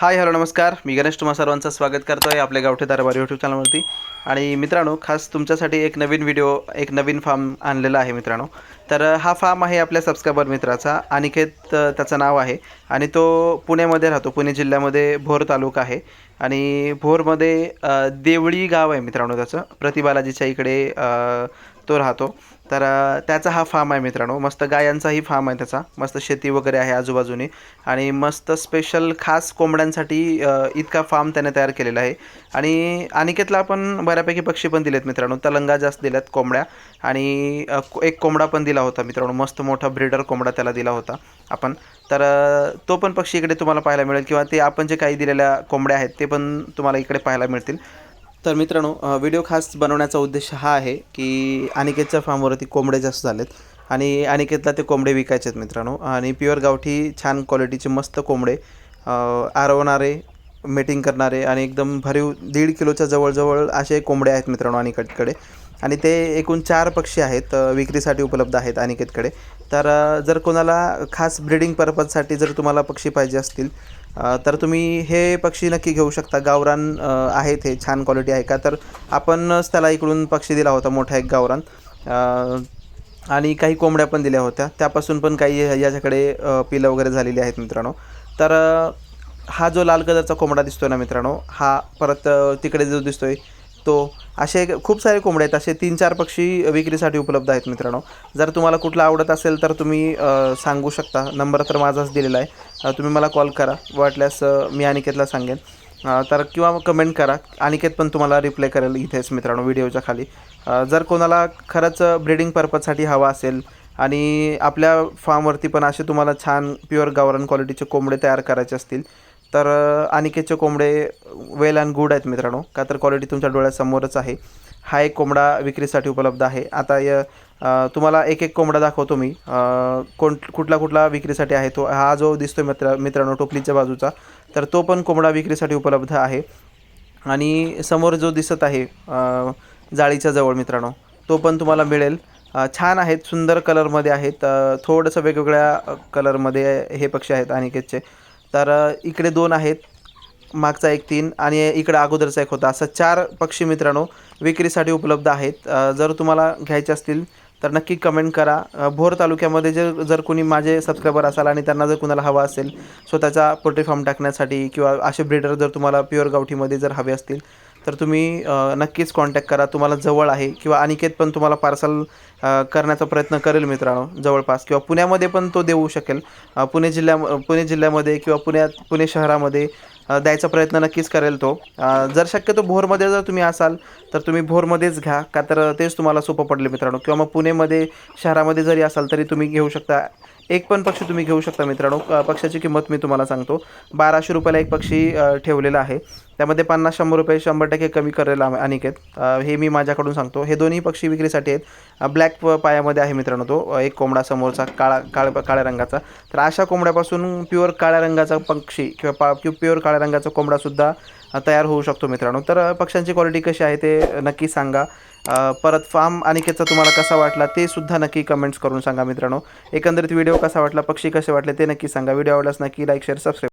Hi hello नमस्कार. मी गणेश तुम्हा सर्वांचं स्वागत करतो आहे आपल्या गावठी दरबार यूट्यूब चॅनलवरती आणि मित्रांनो खास तुमच्यासाठी एक नवीन व्हिडिओ एक नवीन फार्म आणलेला आहे मित्रांनो. तर हा फार्म आहे आपल्या सबस्क्रायबर मित्राचा अनिकेत त्याचं नाव आहे. आणि तो पुण्यामध्ये राहतो पुणे जिल्ह्यामध्ये भोर तालुका आहे. आणि भोरमध्ये देवळी गाव आहे मित्रांनो त्याचं. प्रतिबालाजीच्या इकडे तो राहतो. तर त्याचा हा फार्म आहे मित्रांनो. मस्त गायांचाही फार्म आहे त्याचा. मस्त शेती वगैरे आहे आजूबाजूने. आणि मस्त स्पेशल खास कोंबड्यांसाठी इतका फार्म त्याने तयार केलेला आहे. आणि अनिकेतला आपण बऱ्यापैकी पक्षी पण दिलेत मित्रांनो. तलंगा जास्त दिल्यात कोंबड्या. आणि को- एक कोंबडा पण दिला होता मित्रांनो. मस्त मोठा ब्रीडर कोंबडा त्याला दिला होता आपण. तर तो पण पक्षी इकडे तुम्हाला पाहायला मिळेल. किंवा ते आपण जे काही दिलेल्या कोंबड्या आहेत ते पण तुम्हाला इकडे पाहायला मिळतील. तर मित्रांनो व्हिडिओ खास बनवण्याचा उद्देश हा आहे की अनिकेतच्या फार्मवरती कोंबडे जास्त झालेत आणि अनिकेतला ते कोंबडे विकायचे आहेत मित्रांनो. आणि प्युअर गावठी छान क्वालिटीचे मस्त कोंबडे आरवणारे मेटिंग करणारे आणि एकदम भरीव दीड किलोच्या जवळजवळ असे कोंबडे आहेत मित्रांनो अनिकेतकडे. आणि ते एकूण चार पक्षी आहेत विक्रीसाठी उपलब्ध आहेत अनिकेतकडे. तर जर कोणाला खास ब्रीडिंग पर्पजसाठी जर तुम्हाला पक्षी पाहिजे असतील तर तुम्ही हे पक्षी नक्की घेऊ शकता. गावरान आहेत हे छान क्वालिटी आहे का? तर आपणच त्याला इकडून पक्षी दिला होता मोठा एक गावरान. आणि काही कोंबड्या पण दिल्या होत्या. त्यापासून पण काही याच्याकडे पिलं वगैरे झालेली आहेत मित्रांनो. तर हा जो लाल कलरचा कोंबडा दिसतोय ना मित्रांनो हा परत तिकडे जो दिसतोय तो असे खूप सारे कोंबडे आहेत असे तीन चार पक्षी विक्रीसाठी उपलब्ध आहेत मित्रांनो. जर तुम्हाला कुठला आवडत असेल तर तुम्ही सांगू शकता. नंबर तर माझाच दिलेला आहे. तुम्ही मला कॉल करा. वाटल्यास मी अनिकेतला सांगेन. तर किंवा कमेंट करा. अनिकेत पण तुम्हाला रिप्लाय करेल इथेच मित्रांनो व्हिडिओच्या खाली. जर कोणाला खरंच ब्रीडिंग पर्पजसाठी हवा असेल आणि आपल्या फार्मवरती पण असे तुम्हाला छान प्युअर गावरान क्वालिटीचे कोंबडे तयार करायचे असतील तर अनिकेतचे कोंबडे वेल अँड गुड आहेत मित्रांनो. का तर क्वालिटी तुमच्या डोळ्यासमोरच आहे. हा एक कोंबडा विक्रीसाठी उपलब्ध आहे. आता य तुम्हाला एक एक कोंबडा दाखवतो मी. कोण कुठला कुठला विक्रीसाठी आहे तो. हा जो दिसतो मित्र मित्रांनो टोपलीच्या बाजूचा तर तो पण कोंबडा विक्रीसाठी उपलब्ध आहे. आणि समोर जो दिसत आहे जाळीच्या जवळ मित्रांनो तो पण तुम्हाला मिळेल. छान आहेत सुंदर कलरमध्ये आहेत. थोडंसं वेगवेगळ्या कलरमध्ये हे पक्षी आहेत अनिकेतचे. तर इकडे दोन आहेत मागचा एक तीन आणि इकडं अगोदरचा एक होता. असं चार पक्षी मित्रांनो विक्रीसाठी उपलब्ध आहेत. जर तुम्हाला घ्यायचे असतील तर नक्की कमेंट करा. भोर तालुक्यामध्ये जर जर कोणी माझे सबस्क्रायबर असाल आणि त्यांना जर कुणाला हवा असेल स्वतःचा पोल्ट्री फार्म टाकण्यासाठी किंवा असे ब्रीडर जर तुम्हाला प्युअर गावठीमध्ये जर हवे असतील तर तुम्ही नक्कीच कॉन्टॅक्ट करा. तुम्हाला जवळ आहे किंवा अनिकेत पण तुम्हाला पार्सल करण्याचा प्रयत्न करेल मित्रांनो जवळपास. किंवा पुण्यामध्ये पण तो देऊ शकेल. पुणे जिल्ह्या पुणे जिल्ह्यामध्ये किंवा पुण्यात पुणे शहरामध्ये द्यायचा प्रयत्न नक्कीच करेल तो. जर शक्यतो भोरमध्ये जर तुम्ही असाल तर तुम्ही भोरमध्येच घ्या का तर तेच तुम्हाला सोपं पडले मित्रांनो. किंवा मग पुणेमध्ये शहरामध्ये जरी असाल तरी तुम्ही घेऊ शकता. एक पण पक्षी तुम्ही घेऊ शकता मित्रांनो. पक्षाची किंमत मी तुम्हाला सांगतो. बाराशे रुपयाला एक पक्षी ठेवलेला आहे. त्यामध्ये पन्नास शंभर रुपये शंभर टक्के कमी करेल आम- अनिकेत. हे मी माझ्याकडून सांगतो. हे दोन्ही पक्षी विक्रीसाठी आहेत. ब्लॅक पायामध्ये आहे मित्रांनो तो. एक कोंबडा समोरचा काळा काळ काळ्या रंगाचा. तर अशा कोंबड्यापासून प्युअर काळ्या रंगाचा पक्षी किंवा पा प्युअर काळ्या रंगाचा कोंबडासुद्धा तयार होऊ शकतो मित्रांनो. तर पक्ष्यांची क्वालिटी कशी आहे ते नक्की सांगा. परत फार्म अनिकेतचा तुम्हाला कसा वाटला ते सुद्धा नक्की कमेंट्स करून सांगा मित्रांनो. एकंदरीत व्हिडिओ कसा वाटला पक्षी कसे वाटले ते नक्की सांगा. व्हिडिओ आवडल्यास नक्की लाईक शेअर सबस्क्राईब